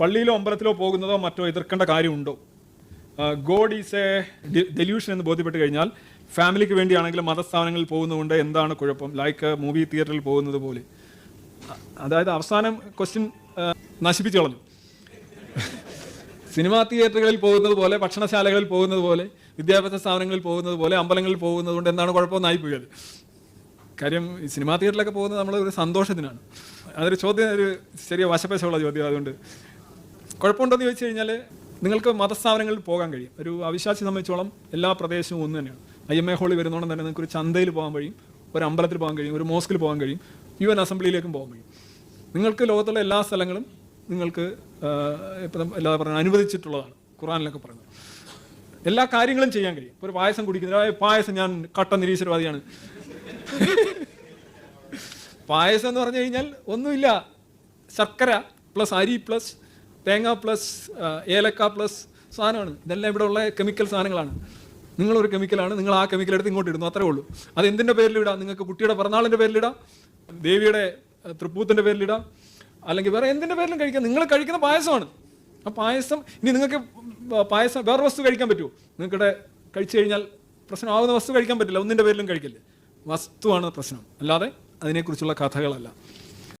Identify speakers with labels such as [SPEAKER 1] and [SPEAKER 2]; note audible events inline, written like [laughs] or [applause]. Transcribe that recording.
[SPEAKER 1] പള്ളിയിലോ അമ്പലത്തിലോ പോകുന്നതോ മറ്റോ എതിർക്കേണ്ട കാര്യമുണ്ടോ? God is A delusion എന്ന് ബോധ്യപ്പെട്ട് കഴിഞ്ഞാൽ ഫാമിലിക്ക് വേണ്ടിയാണെങ്കിലും മതസ്ഥാപനങ്ങളിൽ പോകുന്നതുകൊണ്ട് എന്താണ് കുഴപ്പം? ലൈക്ക് മൂവി തിയേറ്ററിൽ പോകുന്നത് പോലെ. അതായത് അവസാനം ക്വസ്റ്റ്യൻ നശിപ്പിച്ചു കളഞ്ഞു. സിനിമാ തിയേറ്ററുകളിൽ പോകുന്നത് പോലെ ഭക്ഷണശാലകളിൽ പോകുന്നത് പോലെ വിദ്യാഭ്യാസ സ്ഥാപനങ്ങളിൽ പോകുന്നത് പോലെ അമ്പലങ്ങളിൽ പോകുന്നത് കൊണ്ട് എന്താണ് കുഴപ്പമെന്നായി പോയത്? കാര്യം സിനിമാ തിയേറ്ററിലൊക്കെ പോകുന്നത് നമ്മൾ ഒരു സന്തോഷത്തിനാണ്. അതൊരു ചോദ്യം ഒരു ചെറിയ വശപ്പശമുള്ള ചോദ്യം അതുകൊണ്ട് കുഴപ്പമുണ്ടോയെന്ന് ചോദിച്ചു കഴിഞ്ഞാൽ നിങ്ങൾക്ക് മതസ്ഥാപനങ്ങളിൽ പോകാൻ കഴിയും. ഒരു അവിശ്വാസി സംബന്ധിച്ചോളം എല്ലാ പ്രദേശവും ഒന്ന് തന്നെയാണ്. ഐ എം എ ഹോളിൽ വരുന്നതുകൊണ്ട് തന്നെ നിങ്ങൾക്ക് ഒരു ചന്തയിൽ പോകാൻ കഴിയും ഒരു അമ്പലത്തിൽ പോകാൻ കഴിയും ഒരു മോസ്കിൽ പോകാൻ കഴിയും യു എൻ അസംബ്ലിയിലേക്കും പോകാൻ കഴിയും. നിങ്ങൾക്ക് ലോകത്തുള്ള എല്ലാ സ്ഥലങ്ങളും നിങ്ങൾക്ക് ഇപ്പം എല്ലാ പറയുന്നത് അനുവദിച്ചിട്ടുള്ളതാണ് ഖുറാനിലൊക്കെ പറയുന്നത്. എല്ലാ കാര്യങ്ങളും ചെയ്യാൻ കഴിയും. ഒരു പായസം കുടിക്കുന്ന പായസം ഞാൻ കട്ട നിരീശ്വരവാദിയാണ്. [laughs] പായസം എന്ന് പറഞ്ഞു കഴിഞ്ഞാൽ ഒന്നുമില്ല. ശർക്കര പ്ലസ് അരി പ്ലസ് തേങ്ങ പ്ലസ് ഏലക്ക പ്ലസ് സാധനമാണ്. ഇതെല്ലാം ഇവിടെ ഉള്ള കെമിക്കൽ സാധനങ്ങളാണ്. നിങ്ങളൊരു കെമിക്കലാണ് നിങ്ങൾ ആ കെമിക്കൽ എടുത്ത് ഇങ്ങോട്ട് ഇടുന്നു അത്രേ ഉള്ളൂ. അത് എന്തിന്റെ പേരിലിടാം? നിങ്ങൾക്ക് കുട്ടിയുടെ പിറന്നാളിന്റെ പേരിലിടാം ദേവിയുടെ തൃപ്പൂത്തിന്റെ പേരിലിടാം അല്ലെങ്കിൽ വേറെ എന്തിന്റെ പേരിലും കഴിക്കാം. നിങ്ങൾ കഴിക്കുന്ന പായസമാണ്. ആ പായസം ഇനി നിങ്ങൾക്ക് പായസം വേറെ വസ്തു കഴിക്കാൻ പറ്റുമോ? നിങ്ങൾക്കിടെ കഴിച്ചു കഴിഞ്ഞാൽ പ്രശ്നമാവുന്ന വസ്തു കഴിക്കാൻ പറ്റില്ല ഒന്നിന്റെ പേരിലും കഴിക്കില്ല? വസ്തുവാണ് പ്രശ്നം. അല്ലാതെ അതിനെക്കുറിച്ചുള്ള കഥകളല്ല.